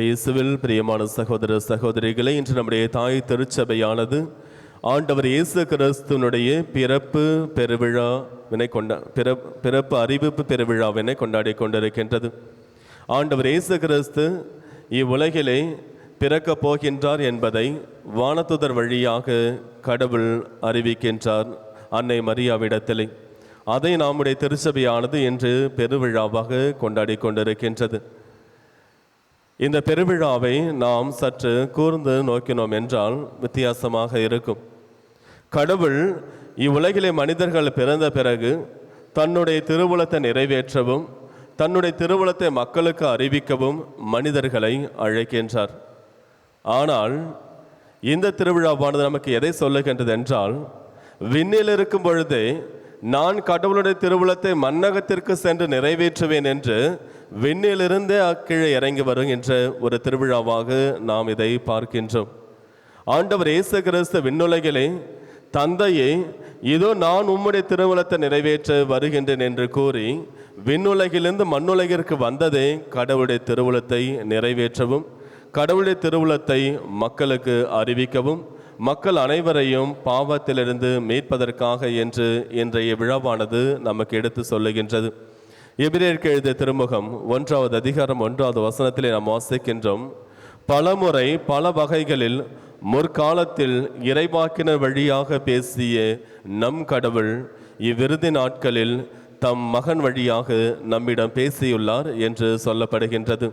இயேசுவில் பிரியமான சகோதர சகோதரிகளை இன்று நம்முடைய தாய் திருச்சபையானது ஆண்டவர் இயேசு கிறிஸ்துனுடைய பிறப்பு பெருவிழாவினை கொண்டா பிற பிறப்பு அறிவிப்பு பெருவிழாவினை கொண்டாடி கொண்டிருக்கின்றது. ஆண்டவர் இயேசு கிறிஸ்து இவ்வுலகிலே பிறக்கப் போகின்றார் என்பதை வானத்துதர் வழியாக கடவுள் அறிவிக்கின்றார் அன்னை மரியாவிடத்திலே. அதை நம்முடைய திருச்சபையானது இன்று பெருவிழாவாக கொண்டாடி கொண்டிருக்கின்றது. இந்த பெருவிழாவை நாம் சற்று கூர்ந்து நோக்கினோம் என்றால் வித்தியாசமாக இருக்கும். கடவுள் இவ்வுலகிலே மனிதர்கள் பிறந்த பிறகு தன்னுடைய திருவுளத்தை நிறைவேற்றவும் தன்னுடைய திருவுளத்தை மக்களுக்கு அறிவிக்கவும் மனிதர்களை அழைக்கின்றார். ஆனால் இந்த திருவிழாவானது நமக்கு எதை சொல்லுகின்றது என்றால் விண்ணில் இருக்கும் பொழுதே நான் கடவுளுடைய திருவுளத்தை மன்னகத்திற்கு சென்று நிறைவேற்றுவேன் என்று விண்ணிலிருந்தே அக்கீழே இறங்கி வருகின்ற ஒரு திருவிழாவாக நாம் இதை பார்க்கின்றோம். ஆண்டவர் இயேசு கிறிஸ்து விண்ணுலகிலே தந்தையே இதோ நான் உம்முடைய திருவுலத்தை நிறைவேற்ற வருகின்றேன் என்று கூறி விண்ணுலகிலிருந்து மண்ணுலகிற்கு வந்ததே கடவுளுடைய திருவுளத்தை நிறைவேற்றவும் கடவுளுடைய திருவுளத்தை மக்களுக்கு அறிவிக்கவும் மக்கள் அனைவரையும் பாவத்திலிருந்து மீட்பதற்காக என்று இன்றைய விழாவானது நமக்கு எடுத்து சொல்லுகின்றது. எபிரேற்கு எழுதிய திருமுகம் ஒன்றாவது அதிகாரம் ஒன்றாவது வசனத்திலே நாம் வாசிக்கின்றோம். பலமுறை பல வகைகளில் முற்காலத்தில் இறைவாக்கினர் வழியாக பேசிய நம் கடவுள் இவ்விருதி நாட்களில் தம் மகன் வழியாக நம்மிடம் பேசியுள்ளார் என்று சொல்லப்படுகின்றது.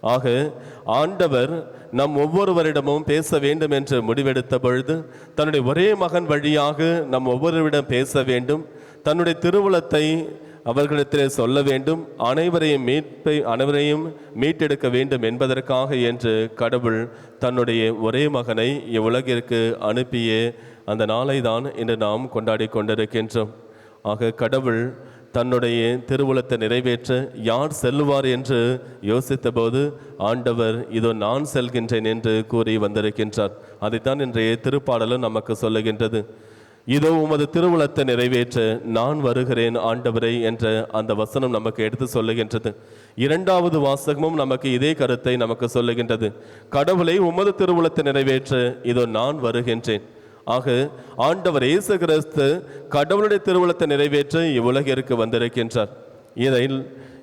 ஆக ஆண்டவர் நம் ஒவ்வொருவரிடமும் பேச வேண்டும் என்று முடிவெடுத்த பொழுது தன்னுடைய ஒரே மகன் வழியாக நம் ஒவ்வொருவரிடம் பேச வேண்டும். தன்னுடைய திருவுளத்தை அவர்களிடத்தில் சொல்ல வேண்டும் அனைவரையும் மீட்பை அனைவரையும் மீட்டெடுக்க வேண்டும் என்பதற்காக என்று கடவுள் தன்னுடைய ஒரே மகனை இவ்வுலகிற்கு அனுப்பிய அந்த நாளை தான் இன்று நாம் கொண்டாடி கொண்டிருக்கின்றோம். ஆக கடவுள் தன்னுடைய திருவுளத்தை நிறைவேற்ற யார் செல்லுவார் என்று யோசித்தபோது ஆண்டவர் இதோ நான் செல்கின்றேன் என்று கூறி வந்திருக்கின்றார். அதைத்தான் இன்றைய திருப்பாடலும் நமக்கு சொல்லுகின்றது. இதோ உமது திருவுளத்தை நிறைவேற்ற நான் வருகிறேன் ஆண்டவரே என்ற அந்த வசனம் நமக்கு எடுத்து சொல்லுகின்றது. இரண்டாவது வாசகமும் நமக்கு இதே கருத்தை நமக்கு சொல்லுகின்றது. கடவுளை உமது திருவுளத்தை நிறைவேற்ற இதோ நான் வருகின்றேன். ஆக ஆண்டவர் இயேசு கிறிஸ்து கடவுளுடைய திருவுளத்தை நிறைவேற்ற இவ்வுலகிற்கு வந்திருக்கின்றார். இதை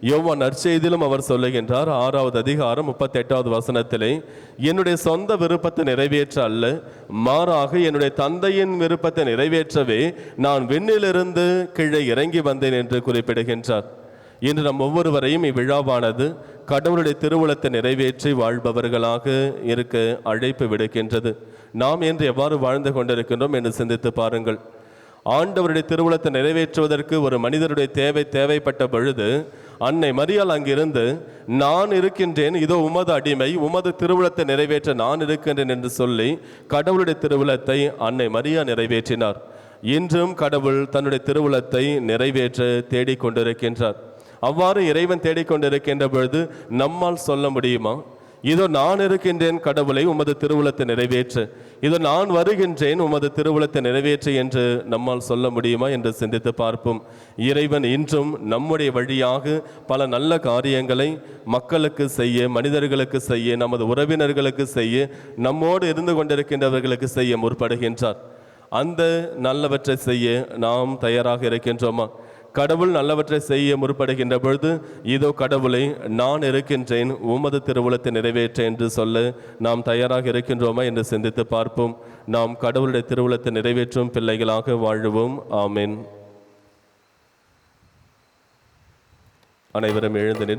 யோவான் நற்செய்திலும் அவர் சொல்லுகின்றார். ஆறாவது அதிகாரம் முப்பத்தி எட்டாவது வசனத்திலே என்னுடைய சொந்த விருப்பத்தை நிறைவேற்ற அல்ல மாறாக என்னுடைய தந்தையின் விருப்பத்தை நிறைவேற்றவே நான் விண்ணிலிருந்து கீழே இறங்கி வந்தேன் என்று குறிப்பிடுகின்றார். இன்று நம் ஒவ்வொருவரையும் இவ்விழாவானது கடவுளுடைய திருவுளத்தை நிறைவேற்றி வாழ்பவர்களாக இருக்க அழைப்பு விடுக்கின்றது. நாம் இன்று எவ்வாறு வாழ்ந்து கொண்டிருக்கின்றோம் என்று சிந்தித்து பாருங்கள். ஆண்டவருடைய திருவுளத்தை நிறைவேற்றுவதற்கு ஒரு மனிதருடைய தேவை தேவைப்பட்ட பொழுது அன்னை மரியால் அங்கிருந்து நான் இருக்கின்றேன் இதோ உமது அடிமை உமது திருவுளத்தை நிறைவேற்ற நான் இருக்கின்றேன் என்று சொல்லி கடவுளுடைய திருவுளத்தை அன்னை மரியா நிறைவேற்றினார். இன்றும் கடவுள் தன்னுடைய திருவுளத்தை நிறைவேற்ற தேடிக்கொண்டிருக்கின்றார். அவ்வாறு இறைவன் தேடிக்கொண்டிருக்கின்ற பொழுது நம்மால் சொல்ல முடியுமா? இதோ நான் இருக்கின்றேன் கடவுளை உமது திருவுளத்தை நிறைவேற்று. இதோ நான் வருகின்றேன் உமது திருவுளத்தை நிறைவேற்று என்று நம்மால் சொல்ல முடியுமா என்று சிந்தித்து பார்ப்போம். இறைவன் இன்றும் நம்முடைய வழியாக பல நல்ல காரியங்களை மக்களுக்கு செய்ய மனிதர்களுக்கு செய்ய நமது உறவினர்களுக்கு செய்ய நம்மோடு இருந்து கொண்டிருக்கின்றவர்களுக்கு செய்ய முற்படுகின்றார். அந்த நல்லவற்றை செய்ய நாம் தயாராக இருக்கின்றோமா? கடவுள் நல்லவற்றை செய்ய முற்படுகின்ற பொழுது இதோ கடவுளை நான் இருக்கின்றேன் உமது திருவுளத்தை நிறைவேற்ற என்று சொல்ல நாம் தயாராக இருக்கின்றோமா என்று சிந்தித்து பார்ப்போம். நாம் கடவுளுடைய திருவுளத்தை நிறைவேற்றும் பிள்ளைகளாக வாழுவோம். ஆமேன். அனைவரும் எழுந்து நின்று